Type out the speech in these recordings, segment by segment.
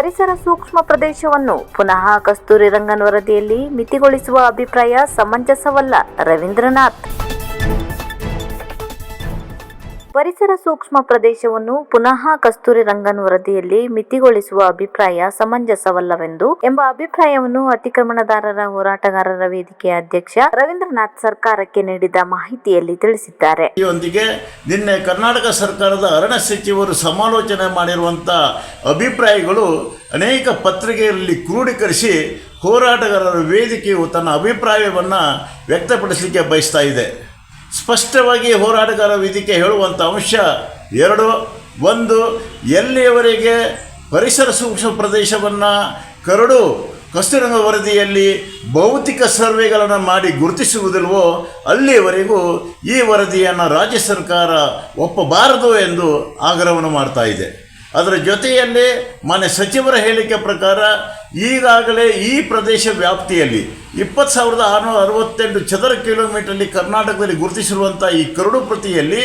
ಪರಿಸರ ಸೂಕ್ಷ್ಮ ಪ್ರದೇಶವನ್ನು ಪುನಃ ಕಸ್ತೂರಿ ರಂಗನ್ ವರದಿಯಲ್ಲಿ ಮಿತಿಗೊಳಿಸುವ ಅಭಿಪ್ರಾಯ ಸಮಂಜಸವಲ್ಲ ರವೀಂದ್ರನಾಥ್. ಪರಿಸರ ಸೂಕ್ಷ್ಮ ಪ್ರದೇಶವನ್ನು ಪುನಃ ಕಸ್ತೂರಿ ರಂಗನ್ ವರದಿಯಲ್ಲಿ ಮಿತಿಗೊಳಿಸುವ ಅಭಿಪ್ರಾಯ ಸಮಂಜಸವಲ್ಲವೆಂದು ಎಂಬ ಅಭಿಪ್ರಾಯವನ್ನು ಅತಿಕ್ರಮಣದಾರರ ಹೋರಾಟಗಾರರ ವೇದಿಕೆಯ ಅಧ್ಯಕ್ಷ ರವೀಂದ್ರನಾಥ್ ಸರ್ಕಾರಕ್ಕೆ ನೀಡಿದ ಮಾಹಿತಿಯಲ್ಲಿ ತಿಳಿಸಿದ್ದಾರೆ. ಇದೊಂದಿಗೆ ನಿನ್ನೆ ಕರ್ನಾಟಕ ಸರ್ಕಾರದ ಅರಣ್ಯ ಸಚಿವರು ಸಮಾಲೋಚನೆ ಮಾಡಿರುವಂಥ ಅಭಿಪ್ರಾಯಗಳು ಅನೇಕ ಪತ್ರಿಕೆಯಲ್ಲಿ ಕ್ರೋಢೀಕರಿಸಿ ಹೋರಾಟಗಾರರ ವೇದಿಕೆಯು ತನ್ನ ಅಭಿಪ್ರಾಯವನ್ನು ವ್ಯಕ್ತಪಡಿಸಲಿಕ್ಕೆ ಬಯಸ್ತಾ ಇದೆ. ಸ್ಪಷ್ಟವಾಗಿ ಹೋರಾಟಗಾರ ವೇದಿಕೆ ಹೇಳುವಂಥ ಅಂಶ ಎರಡು, ಒಂದು, ಎಲ್ಲಿಯವರೆಗೆ ಪರಿಸರ ಸೂಕ್ಷ್ಮ ಪ್ರದೇಶವನ್ನು ಕರಡು ಕಸ್ತೂರಂಗ ವರದಿಯಲ್ಲಿ ಭೌತಿಕ ಸರ್ವೆಗಳನ್ನು ಮಾಡಿ ಗುರುತಿಸುವುದಿಲ್ವೋ, ಅಲ್ಲಿಯವರೆಗೂ ಈ ವರದಿಯನ್ನು ರಾಜ್ಯ ಸರ್ಕಾರ ಒಪ್ಪಬಾರದು ಎಂದು ಆಗ್ರಹವನ್ನು ಮಾಡ್ತಾ ಇದೆ. ಅದರ ಜೊತೆಯಲ್ಲಿ ಮಾನ್ಯ ಸಚಿವರ ಹೇಳಿಕೆ ಪ್ರಕಾರ ಈಗಾಗಲೇ ಈ ಪ್ರದೇಶ ವ್ಯಾಪ್ತಿಯಲ್ಲಿ ಇಪ್ಪತ್ತು ಸಾವಿರದ ಆರುನೂರ ಅರವತ್ತೆಂಟು ಚದರ ಕಿಲೋಮೀಟರ್ಲಿ ಕರ್ನಾಟಕದಲ್ಲಿ ಗುರುತಿಸಿರುವಂಥ ಈ ಕರಡು ಪ್ರತಿಯಲ್ಲಿ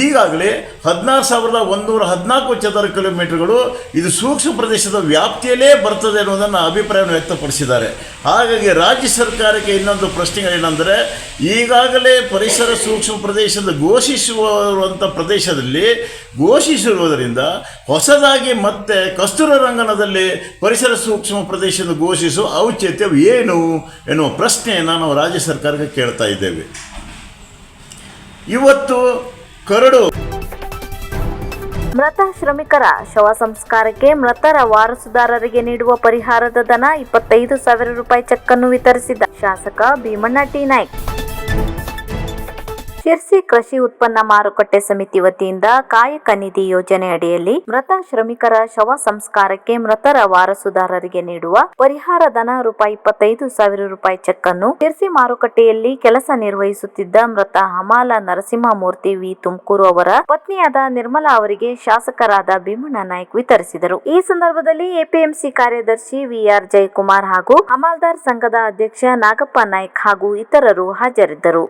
ಈಗಾಗಲೇ ಹದಿನಾರು ಸಾವಿರದ ಒಂದೂರ ಹದಿನಾಲ್ಕು ಚದರ ಕಿಲೋಮೀಟರ್ಗಳು ಇದು ಸೂಕ್ಷ್ಮ ಪ್ರದೇಶದ ವ್ಯಾಪ್ತಿಯಲ್ಲೇ ಬರ್ತದೆ ಅನ್ನೋದನ್ನು ಅಭಿಪ್ರಾಯವನ್ನು ವ್ಯಕ್ತಪಡಿಸಿದ್ದಾರೆ. ಹಾಗಾಗಿ ರಾಜ್ಯ ಸರ್ಕಾರಕ್ಕೆ ಇನ್ನೊಂದು ಪ್ರಶ್ನೆಗಳೇನೆಂದರೆ, ಈಗಾಗಲೇ ಪರಿಸರ ಸೂಕ್ಷ್ಮ ಪ್ರದೇಶದ ಘೋಷಿಸುವಂಥ ಪ್ರದೇಶದಲ್ಲಿ ಘೋಷಿಸಿರುವುದರಿಂದ ಹೊಸದಾಗಿ ಮತ್ತೆ ಕಸ್ತೂರ ರಂಗನದಲ್ಲಿ ಪರಿಸರ ಸೂಕ್ಷ್ಮ ಪ್ರದೇಶದ ಘೋಷಿಸುವ ಔಚಿತ್ಯ ಏನು ಎನ್ನುವ ಪ್ರಶ್ನೆಯನ್ನು ನಾವು ರಾಜ್ಯ ಸರ್ಕಾರಕ್ಕೆ ಕೇಳ್ತಾ ಇದ್ದೇವೆ. ಇವತ್ತು ಕರಡು ಮೃತ ಶ್ರಮಿಕರ ಶವ ಸಂಸ್ಕಾರಕ್ಕೆ ಮೃತರ ವಾರಸುದಾರರಿಗೆ ನೀಡುವ ಪರಿಹಾರದ ಧನ ಇಪ್ಪತ್ತೈದು ಸಾವಿರ ರೂಪಾಯಿ ಚೆಕ್ ಅನ್ನು ವಿತರಿಸಿದ ಶಾಸಕ ಭೀಮಣ್ಣ ಟಿ ನಾಯ್ಕ್. ಶಿರ್ಸಿ ಕೃಷಿ ಉತ್ಪನ್ನ ಮಾರುಕಟ್ಟೆ ಸಮಿತಿ ವತಿಯಿಂದ ಕಾಯಕ ನಿಧಿ ಯೋಜನೆ ಅಡಿಯಲ್ಲಿ ಮೃತ ಶ್ರಮಿಕರ ಶವ ಸಂಸ್ಕಾರಕ್ಕೆ ಮೃತರ ವಾರಸುದಾರರಿಗೆ ನೀಡುವ ಪರಿಹಾರ ಧನ ರೂಪಾಯಿ ಇಪ್ಪತ್ತೈದು ಸಾವಿರ ರೂಪಾಯಿ ಚೆಕ್ ಅನ್ನು ಶಿರ್ಸಿ ಮಾರುಕಟ್ಟೆಯಲ್ಲಿ ಕೆಲಸ ನಿರ್ವಹಿಸುತ್ತಿದ್ದ ಮೃತ ಹಮಾಲ ನರಸಿಂಹಮೂರ್ತಿ ವಿ. ತುಮಕೂರು ಅವರ ಪತ್ನಿಯಾದ ನಿರ್ಮಲಾ ಅವರಿಗೆ ಶಾಸಕರಾದ ಭೀಮಣ್ಣ ನಾಯ್ಕ್ ವಿತರಿಸಿದರು. ಈ ಸಂದರ್ಭದಲ್ಲಿ ಎಪಿಎಂಸಿ ಕಾರ್ಯದರ್ಶಿ ವಿಆರ್ ಜಯಕುಮಾರ್ ಹಾಗೂ ಹಮಾಲ್ದಾರ್ ಸಂಘದ ಅಧ್ಯಕ್ಷ ನಾಗಪ್ಪ ನಾಯ್ಕ್ ಹಾಗೂ ಇತರರು ಹಾಜರಿದ್ದರು.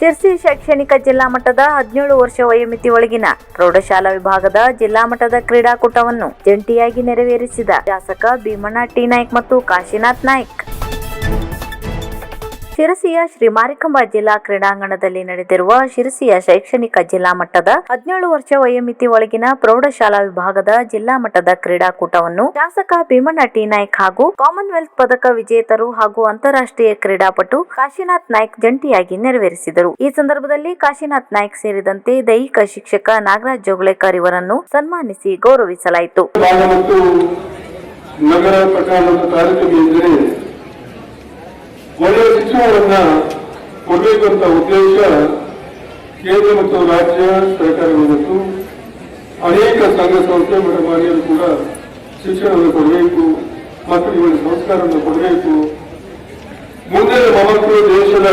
ಶಿರ್ಸಿ ಶೈಕ್ಷಣಿಕ ಜಿಲ್ಲಾ ಮಟ್ಟದ ಹದಿನೇಳು ವರ್ಷ ವಯೋಮಿತಿ ಒಳಗಿನ ಪ್ರೌಢಶಾಲಾ ವಿಭಾಗದ ಜಿಲ್ಲಾ ಮಟ್ಟದ ಕ್ರೀಡಾಕೂಟವನ್ನು ಜಂಟಿಯಾಗಿ ನೆರವೇರಿಸಿದ ಶಾಸಕ ಭೀಮಣ್ಣ ಟಿ ನಾಯ್ಕ ಮತ್ತು ಕಾಶಿನಾಥ್ ನಾಯ್ಕ್. ಶಿರಸಿಯ ಶ್ರೀ ಮಾರಿಕಂಬ ಜಿಲ್ಲಾ ಕ್ರೀಡಾಂಗಣದಲ್ಲಿ ನಡೆದಿರುವ ಶಿರಸಿಯ ಶೈಕ್ಷಣಿಕ ಜಿಲ್ಲಾ ಮಟ್ಟದ ಹದಿನೇಳು ವರ್ಷ ವಯೋಮಿತಿ ಒಳಗಿನ ಪ್ರೌಢಶಾಲಾ ವಿಭಾಗದ ಜಿಲ್ಲಾ ಮಟ್ಟದ ಕ್ರೀಡಾಕೂಟವನ್ನು ಶಾಸಕ ಭೀಮಣ್ಣ ಟಿ. ನಾಯ್ಕ್ ಹಾಗೂ ಕಾಮನ್ವೆಲ್ತ್ ಪದಕ ವಿಜೇತರು ಹಾಗೂ ಅಂತಾರಾಷ್ಟ್ರೀಯ ಕ್ರೀಡಾಪಟು ಕಾಶಿನಾಥ್ ನಾಯ್ಕ್ ಜಂಟಿಯಾಗಿ ನೆರವೇರಿಸಿದರು. ಈ ಸಂದರ್ಭದಲ್ಲಿ ಕಾಶಿನಾಥ್ ನಾಯ್ಕ್ ಸೇರಿದಂತೆ ದೈಹಿಕ ಶಿಕ್ಷಕ ನಾಗರಾಜ್ ಜೋಗಳೇಕರ್ ಇವರನ್ನು ಸನ್ಮಾನಿಸಿ ಗೌರವಿಸಲಾಯಿತು. ಮತ್ತು ನಗರ ಪ್ರಕಾರದ ಕಾರ್ಯಕ್ರಮ ಎಂದರೆ ಒಳ್ಳೆಯ ಕೊಡಬೇಕಂತ ಉದ್ದೇಶ ಕೇಂದ್ರ ಮತ್ತು ರಾಜ್ಯ ಸರ್ಕಾರಗಳು ಅನೇಕ ಸಂಘ ಸಂಸ್ಥೆ ಮತ್ತು ಕೂಡ ಶಿಕ್ಷಣವನ್ನು ಕೊಡಬೇಕು ಮಕ್ಕಳಿಗೆ ಸಂಸ್ಕಾರವನ್ನು ಕೊಡಬೇಕು ಮುಂದೆ ಮಕ್ಕಳು ದೇಶದ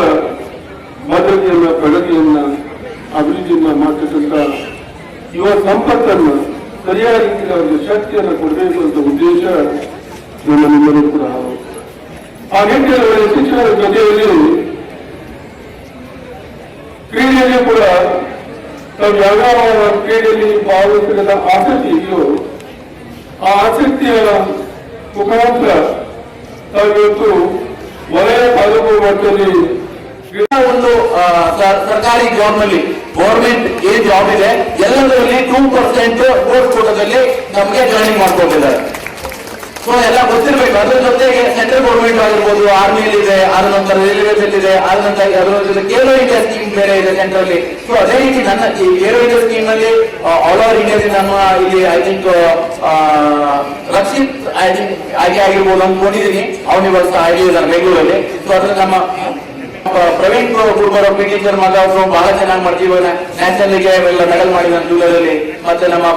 ಭದ್ರತೆಯನ್ನ, ಪ್ರಗತಿಯನ್ನ, ಅಭಿವೃದ್ಧಿಯನ್ನ ಮಾಡ್ತಕ್ಕಂಥ ಯುವ ಸಂಪತ್ತನ್ನು ಸರಿಯಾದ ರೀತಿಯ ಒಂದು ಶಕ್ತಿಯನ್ನು ಕೊಡಬೇಕು ಅಂತ ಉದ್ದೇಶ ನಮ್ಮ ನಿಮ್ಮಲ್ಲೂ ಕೂಡ. ಆ ನಿಟ್ಟಿನಲ್ಲಿ ಶಿಕ್ಷಣದ ಜೊತೆಯಲ್ಲಿ ಕ್ರೀಡೆಯಲ್ಲಿ ಕೂಡ ತಾವು ಯಾವ್ಯಾವ ಕ್ರೀಡೆಯಲ್ಲಿ ಭಾಗವಹಿಸಿದ ಆಸಕ್ತಿ ಇದೆಯೋ ಆ ಆಸಕ್ತಿಯ ಮುಖಾಂತರ ತಾವು ಇವತ್ತು ವಲಯ ತಾಲೂಕು ಮಟ್ಟದಲ್ಲಿ ಒಂದು ಸರ್ಕಾರಿ ಜಾಬ್ನಲ್ಲಿ ಗೌರ್ಮೆಂಟ್ ಏನ್ ಜಾಬ್ ಇದೆ, ಎಲ್ಲದರಲ್ಲಿ ಟೂ ಪರ್ಸೆಂಟ್ ಕೋರ್ಸ್ ಕೋಟದಲ್ಲಿ ನಮಗೆ ಜಾಯಿನ್ ಮಾಡ್ಕೊಂಡಿದ್ದಾರೆ. ಸೊ ಎಲ್ಲ ಗೊತ್ತಿರ್ಬೇಕು. ಅದ್ರ ಜೊತೆಗೆ ಸೆಂಟ್ರಲ್ ಗೌರ್ಮೆಂಟ್ ಆಗಿರ್ಬೋದು ಆರ್ಮಿಯಲ್ಲಿ ಇದೆ ಅದ ನಂತರ ರೈಲ್ವೇಸ್ ಅಲ್ಲಿ ಇದೆ ಅದ ನಂತರ ಅದರ ಜೊತೆ ಏರೋ ಇಂಡಿಯಾ ಸ್ಕೀಮ್ ಬೇರೆ ಇದೆ ಸೆಂಟ್ರಲ್ ಸೊ ಅದೇ ರೀತಿ ನನ್ನ ಈ ಏರೋ ಇಂಡಿಯಾ ಸ್ಕೀಮ್ ಅಲ್ಲಿ ಆಲ್ ಓವರ್ ಇಂಡಿಯಾದಲ್ಲಿ ನಮ್ಮ ಇಲ್ಲಿ I think Rakshit I think ಆಯ್ಕೆ ಆಗಿರ್ಬೋದು ಅನ್ಕೊಂಡಿದ್ದೀನಿ ಅವ್ನು ಇವತ್ತು ಐಡಿ ಇದ್ದಾರೆ ಬೆಂಗಳೂರಲ್ಲಿ. ಸೊ ಅದ್ರ ನಮ್ಮ ಪ್ರ- ಪ್ರವೀಣ್ ಕುರ್ಬರ್ ಪಿ ಟೀಚರ್ ಮಗ ಅವರು ಬಹಳ ಚೆನ್ನಾಗಿ ಮಾಡ್ತೀವಿ ನ್ಯಾಷನಲ್ಗೆ ಮೆಡಲ್ ಮಾಡಿದ ಜೂಲೈದಲ್ಲಿ ಮತ್ತೆ ನಮ್ಮ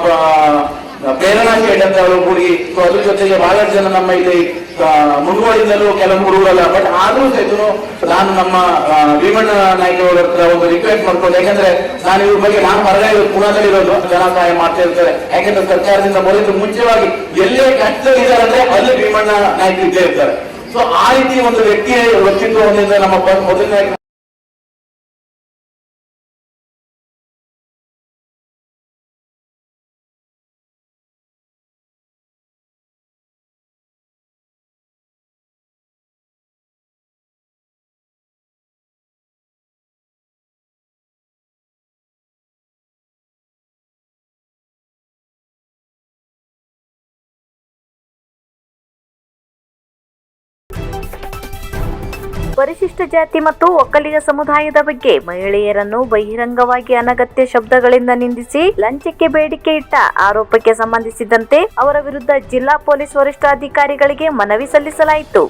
ಪ್ರೇರಣಾ ಅಂತ ಅವರು ಕೂಡಿ. ಅದ್ರ ಜೊತೆಗೆ ಬಹಳಷ್ಟು ಜನ ನಮ್ಮ ಇಲ್ಲಿ ಆ, ಮುಂದುವರಿದಲ್ಲೂ ಕೆಲವು ಹುಡುಗರಲ್ಲ ಬಟ್ ಆದ್ರೂ ಸಹಿತ ನಾನು ನಮ್ಮ ಭೀಮಣ್ಣ ನಾಯ್ಕ ಅವರ ಹತ್ರ ಒಂದು ರಿಕ್ವೆಸ್ಟ್ ಮಾಡ್ಕೊಂಡು ಯಾಕಂದ್ರೆ ನಾನು ಇವ್ರ ಬಗ್ಗೆ ನಾನು ಹೊರಗಡೆ ಪುಣದಲ್ಲಿ ಇರೋದು ಜನ ಸಹಾಯ ಮಾಡ್ತಾ ಇರ್ತಾರೆ. ಯಾಕಂದ್ರೆ ಸರ್ಕಾರದಿಂದ ಬರೋದು ಮುಂಚೆವಾಗಿ ಎಲ್ಲೇ ಕಷ್ಟದಲ್ಲಿದ್ದಾರೆ ಅಂದ್ರೆ ಅಲ್ಲಿ ಭೀಮಣ್ಣ ನಾಯ್ಕ ಇದ್ದೇ ಇರ್ತಾರೆ. ಸೊ ಆ ರೀತಿ ಒಂದು ವ್ಯಕ್ತಿಯ ವ್ಯಕ್ತಿತ್ವ ನಮ್ಮ ಮೊದಲನೇ ಪರಿಶಿಷ್ಟ ಜಾತಿ ಮತ್ತು ಒಕ್ಕಲಿಗ ಸಮುದಾಯದ ಬಗ್ಗೆ ಮಹಿಳೆಯರನ್ನು ಬಹಿರಂಗವಾಗಿ ಅನಗತ್ಯ ಶಬ್ದಗಳಿಂದ ನಿಂದಿಸಿ ಲಂಚಕ್ಕೆ ಬೇಡಿಕೆ ಇಟ್ಟ ಆರೋಪಕ್ಕೆ ಸಂಬಂಧಿಸಿದಂತೆ ಅವರ ವಿರುದ್ಧ ಜಿಲ್ಲಾ ಪೊಲೀಸ್ ವರಿಷ್ಠಾಧಿಕಾರಿಗಳಿಗೆ ಮನವಿ ಸಲ್ಲಿಸಲಾಯಿತು.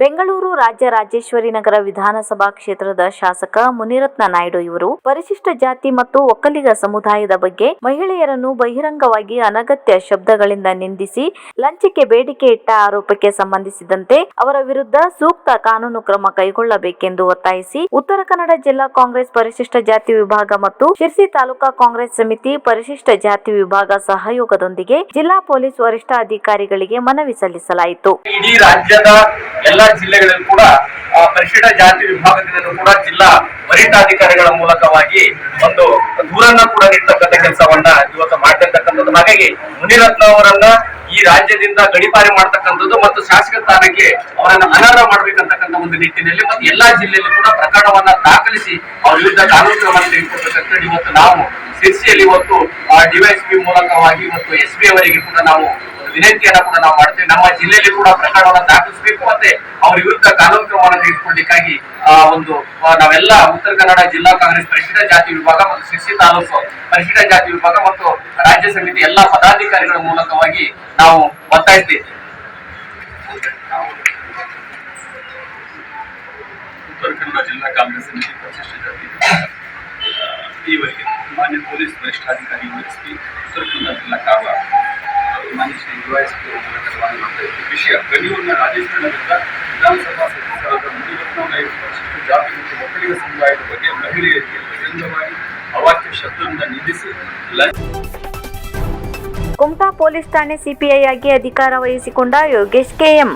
ಬೆಂಗಳೂರು ರಾಜ್ಯ ರಾಜೇಶ್ವರಿ ನಗರ ವಿಧಾನಸಭಾ ಕ್ಷೇತ್ರದ ಶಾಸಕ ಮುನಿರತ್ನ ನಾಯ್ಡು ಇವರು ಪರಿಶಿಷ್ಟ ಜಾತಿ ಮತ್ತು ಒಕ್ಕಲಿಗ ಸಮುದಾಯದ ಬಗ್ಗೆ ಮಹಿಳೆಯರನ್ನು ಬಹಿರಂಗವಾಗಿ ಅನಗತ್ಯ ಶಬ್ದಗಳಿಂದ ನಿಂದಿಸಿ, ಲಂಚಕ್ಕೆ ಬೇಡಿಕೆ ಇಟ್ಟ ಆರೋಪಕ್ಕೆ ಸಂಬಂಧಿಸಿದಂತೆ ಅವರ ವಿರುದ್ಧ ಸೂಕ್ತ ಕಾನೂನು ಕ್ರಮ ಕೈಗೊಳ್ಳಬೇಕೆಂದು ಒತ್ತಾಯಿಸಿ, ಉತ್ತರ ಕನ್ನಡ ಜಿಲ್ಲಾ ಕಾಂಗ್ರೆಸ್ ಪರಿಶಿಷ್ಟ ಜಾತಿ ವಿಭಾಗ ಮತ್ತು ಶಿರ್ಸಿ ತಾಲೂಕಾ ಕಾಂಗ್ರೆಸ್ ಸಮಿತಿ ಪರಿಶಿಷ್ಟ ಜಾತಿ ವಿಭಾಗ ಸಹಯೋಗದೊಂದಿಗೆ ಜಿಲ್ಲಾ ಪೊಲೀಸ್ ವರಿಷ್ಠಾಧಿಕಾರಿಗಳಿಗೆ ಮನವಿ ಸಲ್ಲಿಸಲಾಯಿತು. ಇಡೀ ರಾಜ್ಯದ ಎಲ್ಲಾ ಜಿಲ್ಲೆಗಳಲ್ಲೂ ಕೂಡ ಪರಿಶಿಷ್ಟ ಜಾತಿ ವಿಭಾಗದಿಂದಲೂ ಕೂಡ ಜಿಲ್ಲಾ ವರಿಷ್ಠಾಧಿಕಾರಿಗಳ ಮೂಲಕವಾಗಿ ಒಂದು ದೂರನ್ನ ಕೂಡ ನೀಡ್ತಕ್ಕಂಥ ಕೆಲಸವನ್ನ ಇವತ್ತು ಮಾಡ್ತಿರ್ತಕ್ಕಂಥದ್ದು. ಹಾಗಾಗಿ ಮುನಿರತ್ನ ಅವರನ್ನ ಈ ರಾಜ್ಯದಿಂದ ಗಡಿಪಾರಿ ಮಾಡ್ತಕ್ಕಂಥದ್ದು ಮತ್ತು ಶಾಸಕ ಸ್ಥಾನಕ್ಕೆ ಅವರನ್ನು ಅನರ್ಹ ಮಾಡ್ಬೇಕಂತಕ್ಕಂಥ ಒಂದು ನಿಟ್ಟಿನಲ್ಲಿ ಮತ್ತು ಎಲ್ಲಾ ಜಿಲ್ಲೆಯಲ್ಲಿ ಕೂಡ ಪ್ರಕರಣವನ್ನ ದಾಖಲಿಸಿ ಅವರ ವಿರುದ್ಧ ಕಾನೂನು ಕ್ರಮ ತೆಗೆದುಕೊಳ್ಬೇಕಂತ ಇವತ್ತು ನಾವು ಶಿರ್ಸಿಯಲ್ಲಿ ಇವತ್ತು ಡಿವೈಎಸ್ಪಿ ಮೂಲಕವಾಗಿ ಮತ್ತು ಎಸ್ ಪಿ ಅವರಿಗೆ ಕೂಡ ನಾವು ವಿನಂತಿಯನ್ನ ಕೂಡ ನಾವು ಮಾಡ್ತೇವೆ. ನಮ್ಮ ಜಿಲ್ಲೆಯಲ್ಲಿ ಕೂಡ ಪ್ರಕರಣವನ್ನು ದಾಖಲಿಸಬೇಕು ಮತ್ತೆ ಅವರ ವಿರುದ್ಧ ಕಾನೂನು ಕ್ರಮವನ್ನು ತೆಗೆದುಕೊಳ್ಳಿಕ್ಕಾಗಿ, ಆ, ಒಂದು ನಾವೆಲ್ಲ ಉತ್ತರ ಕನ್ನಡ ಜಿಲ್ಲಾ ಕಾಂಗ್ರೆಸ್ ಪರಿಶಿಷ್ಟ ಜಾತಿ ವಿಭಾಗ ಮತ್ತು ಶಿಕ್ಷಿ ತಾಲೂಕು ಪರಿಶಿಷ್ಟ ಜಾತಿ ವಿಭಾಗ ಮತ್ತು ರಾಜ್ಯ ಸಮಿತಿ ಎಲ್ಲಾ ಪದಾಧಿಕಾರಿಗಳ ಮೂಲಕವಾಗಿ ನಾವು ಒತ್ತಾಯಿಸ್ತೇವೆ. ಉತ್ತರ ಕನ್ನಡ ಜಿಲ್ಲಾ ಕಾಂಗ್ರೆಸ್ ಸಮಿತಿ ಪರಿಶಿಷ್ಟ ಜಾತಿ ಈವರೆಗೆ ಮಾನ್ಯ ಪೊಲೀಸ್ ವರಿಷ್ಠಾಧಿಕಾರಿ ಉತ್ತರ ಕನ್ನಡ ಜಿಲ್ಲಾ ಕಾರವಾರ ಶ್ರೀ ಯುವ ವಿಷಯ ಬೆಂಗಳೂರಿನ ರಾಜೇಶ್ವರ ನಗರದ ವಿಧಾನಸಭಾ ಸದಸ್ಯರಾದ ಮುನಿರತ್ನ ನಾಯ್ಡು ಜಾತಿ ಮತ್ತು ಒಕ್ಕಲಿಗ ಸಮುದಾಯದ ಬಗ್ಗೆ ಮಹಿಳೆಯರಿಗೆ ಬಹಿರಂಗವಾಗಿ ಅವಾಚ್ಯ ಶಬ್ದದಿಂದ ನಿಂದಿಸಿ ಕುಮಟಾ ಪೊಲೀಸ್ ಠಾಣೆ ಸಿಪಿಐ ಆಗಿ ಅಧಿಕಾರ ವಹಿಸಿಕೊಂಡ ಯೋಗೇಶ್ ಕೆಎಂ.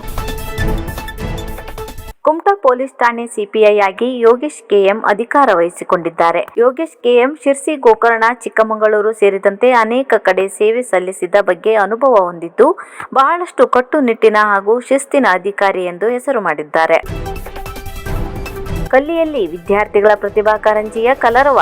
ಕುಮಟಾ ಪೊಲೀಸ್ ಠಾಣೆ ಸಿಪಿಐ ಆಗಿ ಯೋಗೇಶ್ ಕೆಎಂ ಅಧಿಕಾರ ವಹಿಸಿಕೊಂಡಿದ್ದಾರೆ. ಯೋಗೇಶ್ ಕೆಎಂ ಶಿರ್ಸಿ ಗೋಕರ್ಣ ಚಿಕ್ಕಮಗಳೂರು ಸೇರಿದಂತೆ ಅನೇಕ ಕಡೆ ಸೇವೆ ಸಲ್ಲಿಸಿದ ಬಗ್ಗೆ ಅನುಭವ ಹೊಂದಿದ್ದು, ಬಹಳಷ್ಟು ಕಟ್ಟುನಿಟ್ಟಿನ ಹಾಗೂ ಶಿಸ್ತಿನ ಅಧಿಕಾರಿ ಎಂದು ಹೆಸರು ಮಾಡಿದ್ದಾರೆ. ಕಲ್ಲಿಯಲ್ಲಿ ವಿದ್ಯಾರ್ಥಿಗಳ ಪ್ರತಿಭಾ ಕಾರಂಜಿಯ ಕಲರವ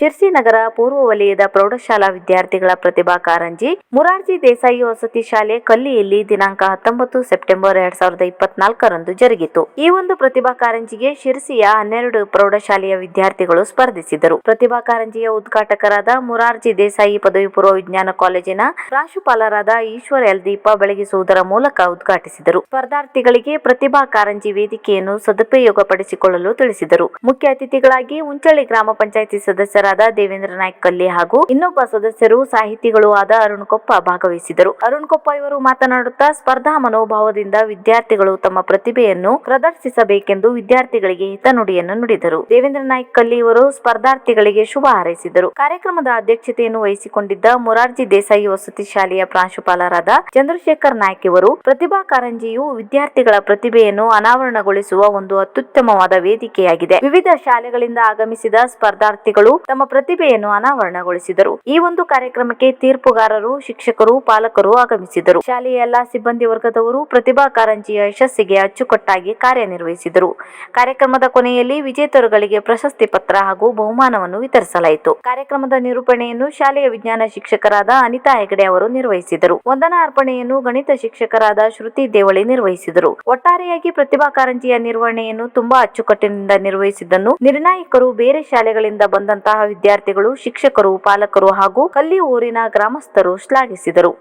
ಶಿರ್ಸಿ ನಗರ ಪೂರ್ವ ವಲಯದ ಪ್ರೌಢಶಾಲಾ ವಿದ್ಯಾರ್ಥಿಗಳ ಪ್ರತಿಭಾ ಕಾರಂಜಿ, ಮುರಾರ್ಜಿ ದೇಸಾಯಿ ವಸತಿ ಶಾಲೆ ಕಲ್ಲಿಯಲ್ಲಿ ದಿನಾಂಕ ಹತ್ತೊಂಬತ್ತು ಸೆಪ್ಟೆಂಬರ್ ಎರಡ್ ಸಾವಿರದ ಇಪ್ಪತ್ನಾಲ್ಕರಂದು ಜರುಗಿತು. ಈ ಒಂದು ಪ್ರತಿಭಾ ಕಾರಂಜಿಗೆ ಶಿರ್ಸಿಯ ಹನ್ನೆರಡು ಪ್ರೌಢಶಾಲೆಯ ವಿದ್ಯಾರ್ಥಿಗಳು ಸ್ಪರ್ಧಿಸಿದರು. ಪ್ರತಿಭಾ ಕಾರಂಜಿಯ ಉದ್ಘಾಟಕರಾದ ಮುರಾರ್ಜಿ ದೇಸಾಯಿ ಪದವಿ ಪೂರ್ವ ವಿಜ್ಞಾನ ಕಾಲೇಜಿನ ಪ್ರಾಂಶುಪಾಲರಾದ ಈಶ್ವರ್ ಎಲ್ ದೀಪ ಬೆಳಗಿಸುವುದರ ಮೂಲಕ ಉದ್ಘಾಟಿಸಿದರು. ಸ್ಪರ್ಧಾರ್ಥಿಗಳಿಗೆ ಪ್ರತಿಭಾ ಕಾರಂಜಿ ವೇದಿಕೆಯನ್ನು ಸದುಪಯೋಗಪಡಿಸಿಕೊಳ್ಳಲು ತಿಳಿಸಿದರು. ಮುಖ್ಯ ಅತಿಥಿಗಳಾಗಿ ಉಂಚಳ್ಳಿ ಗ್ರಾಮ ಪಂಚಾಯಿತಿ ಸದಸ್ಯರಾದ ದೇವೇಂದ್ರ ನಾಯ್ಕ ಕಲ್ಲಿ ಹಾಗೂ ಇನ್ನೊಬ್ಬ ಸದಸ್ಯರು ಸಾಹಿತಿಗಳು ಆದ ಅರುಣ್ ಕೊಪ್ಪ ಭಾಗವಹಿಸಿದರು. ಅರುಣ್ ಕೊಪ್ಪ ಇವರು ಮಾತನಾಡುತ್ತಾ ಸ್ಪರ್ಧಾ ಮನೋಭಾವದಿಂದ ವಿದ್ಯಾರ್ಥಿಗಳು ತಮ್ಮ ಪ್ರತಿಭೆಯನ್ನು ಪ್ರದರ್ಶಿಸಬೇಕೆಂದು ವಿದ್ಯಾರ್ಥಿಗಳಿಗೆ ಹಿತನುಡಿಯನ್ನು ನುಡಿದರು. ದೇವೇಂದ್ರ ನಾಯ್ಕ ಕಲ್ಲಿ ಇವರು ಸ್ಪರ್ಧಾರ್ಥಿಗಳಿಗೆ ಶುಭ ಹಾರೈಸಿದರು. ಕಾರ್ಯಕ್ರಮದ ಅಧ್ಯಕ್ಷತೆಯನ್ನು ವಹಿಸಿಕೊಂಡಿದ್ದ ಮೊರಾರ್ಜಿ ದೇಸಾಯಿ ವಸತಿ ಶಾಲೆಯ ಪ್ರಾಂಶುಪಾಲರಾದ ಚಂದ್ರಶೇಖರ್ ನಾಯ್ಕ್ ಇವರು ಪ್ರತಿಭಾ ಕಾರಂಜಿಯು ವಿದ್ಯಾರ್ಥಿಗಳ ಪ್ರತಿಭೆಯನ್ನು ಅನಾವರಣಗೊಳಿಸುವ ಒಂದು ಅತ್ಯುತ್ತಮವಾದ ವೇದಿಕೆಯಾಗಿದೆ. ವಿವಿಧ ಶಾಲೆಗಳಿಂದ ಆಗಮಿಸಿದ ಸ್ಪರ್ಧಾರ್ಥಿಗಳು ತಮ್ಮ ಪ್ರತಿಭೆಯನ್ನು ಅನಾವರಣಗೊಳಿಸಿದರು. ಈ ಒಂದು ಕಾರ್ಯಕ್ರಮಕ್ಕೆ ತೀರ್ಪುಗಾರರು, ಶಿಕ್ಷಕರು, ಪಾಲಕರು ಆಗಮಿಸಿದರು. ಶಾಲೆಯ ಎಲ್ಲಾ ಸಿಬ್ಬಂದಿ ವರ್ಗದವರು ಪ್ರತಿಭಾ ಕಾರಂಜಿಯ ಯಶಸ್ಸಿಗೆ ಅಚ್ಚುಕಟ್ಟಾಗಿ ಕಾರ್ಯನಿರ್ವಹಿಸಿದರು. ಕಾರ್ಯಕ್ರಮದ ಕೊನೆಯಲ್ಲಿ ವಿಜೇತರುಗಳಿಗೆ ಪ್ರಶಸ್ತಿ ಪತ್ರ ಹಾಗೂ ಬಹುಮಾನವನ್ನು ವಿತರಿಸಲಾಯಿತು. ಕಾರ್ಯಕ್ರಮದ ನಿರೂಪಣೆಯನ್ನು ಶಾಲೆಯ ವಿಜ್ಞಾನ ಶಿಕ್ಷಕರಾದ ಅನಿತಾ ಹೆಗಡೆ ಅವರು ನಿರ್ವಹಿಸಿದರು. ವಂದನಾ ಅರ್ಪಣೆಯನ್ನು ಗಣಿತ ಶಿಕ್ಷಕರಾದ ಶ್ರುತಿ ದೇವಳಿ ನಿರ್ವಹಿಸಿದರು. ಒಟ್ಟಾರೆಯಾಗಿ ಪ್ರತಿಭಾ ಕಾರಂಜಿಯ ನಿರ್ವಹಣೆಯನ್ನು ತುಂಬಾ ಅಚ್ಚುಕಟ್ಟಿನಿಂದ ನಿರ್ವಹಿಸಿದ್ದನ್ನು ನಿರ್ಣಾಯಕರು ಬೇರೆ ಶಾಲೆಗಳಿಂದ ಬಂದಂತಹ ವಿದ್ಯಾರ್ಥಿಗಳು ಶಿಕ್ಷಕರು ಪಾಲಕರು ಹಾಗೂ ಕಲ್ಲಿ ಊರಿನ ಗ್ರಾಮಸ್ಥರು ಶ್ಲಾಘಿಸಿದರು.